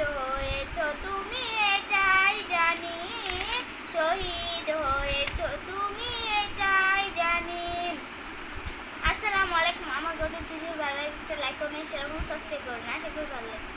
শহীদ তুমি এটাই জানি। শহীদ হয়েছ তুমি এটাই জানি। আসসালামু আলাইকুম। আমার গত যদি ভালো একটা লাইক করবেন সেরকম সাবস্ক্রাইব করবেন আশা করি ভালো লাগে